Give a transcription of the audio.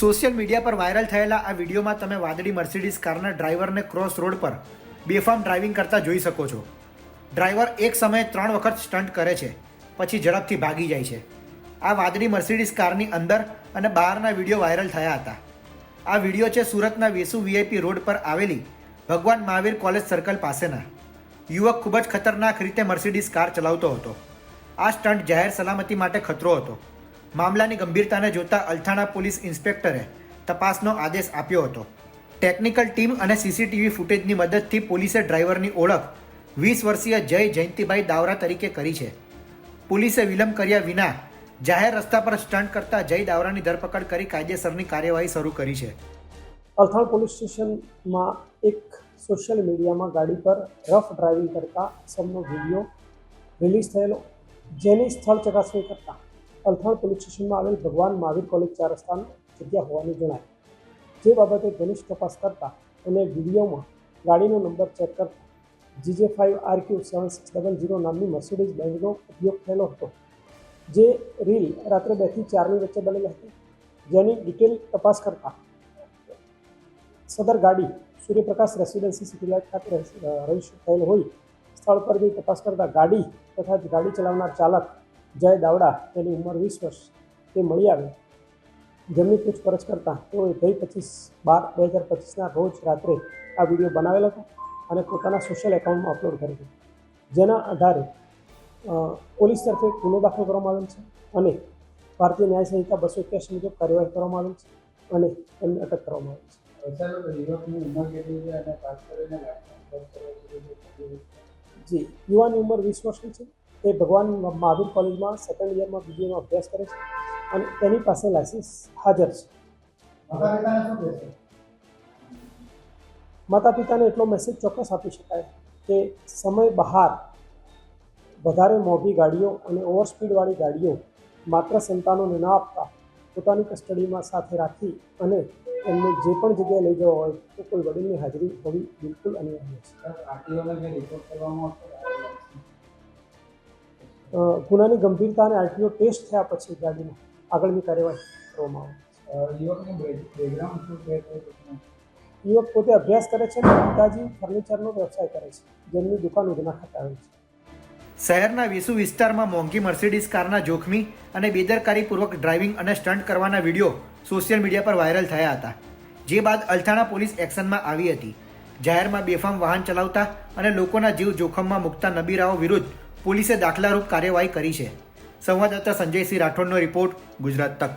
Social media પર viral થયેલા આ વિડીયોમાં તમે વાદળી મર્સિડીઝ કારના ડ્રાઈવરને ક્રોસ રોડ પર બેફામ ડ્રાઇવિંગ કરતા જોઈ શકો છો. ડ્રાઈવર એક સમયે ત્રણ વખત સ્ટન્ટ કરે છે, પછી ઝડપથી ભાગી જાય છે. આ વાદળી મર્સિડીઝ કારની અંદર અને બહારના વીડિયો વાયરલ થયા હતા. આ વીડિયો છે સુરતના વેસુ વીઆઈપી રોડ પર આવેલી ભગવાન મહાવીર કોલેજ સર્કલ પાસેના. યુવક ખૂબ જ ખતરનાક રીતે મર્સિડીઝ કાર ચલાવતો હતો. આ સ્ટન્ટ જાહેર સલામતી માટે ખતરો હતો. મામલાની ગંભીરતાને જોતા અલથાણા પોલીસ ઇન્સ્પેક્ટરે તપાસનો આદેશ આપ્યો હતો. ટેકનિકલ ટીમ અને સીસીટીવી ફૂટેજની મદદથી પોલીસે ડ્રાઈવરની ઓળખ વીસ વર્ષીય જય જયંતિભાઈ દાવરા તરીકે કરી છે. પોલીસે વિલંબ કર્યા વિના જાહેર રસ્તા પર સ્ટન્ટ કરતા જય દાવરાની ધરપકડ કરી કાયદેસરની કાર્યવાહી શરૂ કરી છે. અલથાણ પોલીસ સ્ટેશનમાં એક સોશિયલ મીડિયામાં ગાડી પર રફ ડ્રાઇવિંગ કરતા સમનો વીડિયો રિલીઝ થયેલો, જેની સ્થળ ચકાસણી કરતા અલથાણ પોલીસ સ્ટેશનમાં આવેલ ભગવાન મહાવીર કોલેજ ચાર રસ્તાની જગ્યા હોવાનું જણાય. જે બાબતે ઘનિષ્ઠ તપાસ કરતા અને વિડીયોમાં ગાડીનો નંબર ચેક કરતા GJ five R Q seven six double zero નામની મર્સિડીઝ બેન્ઝનો ઉપયોગ થયેલો હતો. જે રીલ રાત્રે બેથી ચારની વચ્ચે બનેલી હતી. જેની ડિટેલ તપાસ કરતા સદર ગાડી સૂર્યપ્રકાશ રેસિડેન્સી સિટી લાઇટ ખાતે રજિસ્ટર થયેલ હોય, સ્થળ પર જઈ તપાસ કરતા ગાડી તથા ગાડી ચલાવનાર ચાલક જય દાવડા તેની ઉંમર વીસ વર્ષ, તે મળી આવે. જેમની પૂછપરછ કરતાં તેઓએ ગઈ પચીસ બાર બે હજાર પચીસના રોજ રાત્રે આ વીડિયો બનાવેલો હતો અને પોતાના સોશિયલ એકાઉન્ટમાં અપલોડ કર્યો જેના આધારે પોલીસ તરફે ગુનો દાખલ કરવામાં આવેલ છે અને ભારતીય ન્યાય સંહિતા બસો એક્યાસી મુજબ કાર્યવાહી કરવામાં આવેલ છે અને તેમને અટક કરવામાં આવી છે. જી યુવાની ઉંમર વીસ વર્ષની છે. તે ભગવાન મહાવીર કોલેજમાં સેકન્ડ યરમાં બીજીએમાં અભ્યાસ કરે છે અને તેની પાસે લાયસન્સ હાજર છે. માતા પિતાને માતા પિતાને એટલો મેસેજ ચોક્કસ આપી શકાય કે સમય બહાર વધારે મોંઘી ગાડીઓ અને ઓવર સ્પીડવાળી ગાડીઓ માત્ર સંતાનોને ના આપતા પોતાની કસ્ટડીમાં સાથે રાખી અને એમને જે પણ જગ્યાએ લઈ જવા હોય તો કોઈ વડીલની હાજરી હોવી બિલકુલ અનિવાર્ય છે. ગુનાની ગંભીરતા અને આરટીઓ ટેસ્ટ થયા પછી ગાડીમાં આગળની કાર્યવાહી કરવામાં આવે. યુવક પોતે અભ્યાસ કરે છે અને પિતાજી ફર્નિચરનો વ્યવસાય કરે છે. જેમની દુકાન ઉધના ખાતે આવે છે. શહેરના વિસુ વિસ્તારમાં મોંઘી મર્સિડીઝ કારના જોખમી અને બેદરકારીપૂર્વક ડ્રાઇવિંગ અને સ્ટન્ટ કરવાના વીડિયો સોશિયલ મીડિયા પર વાયરલ થયા હતા. જે બાદ અલથાણા પોલીસ એક્શનમાં આવી હતી. જાહેરમાં બેફામ વાહન ચલાવતા અને લોકોના જીવ જોખમમાં મૂકતા નબીરાઓ વિરુદ્ધ પોલીસે દાખલારૂપ કાર્યવાહી કરી છે. સંવાદદાતા સંજયસિંહ રાઠોડનો રિપોર્ટ ગુજરાત તક.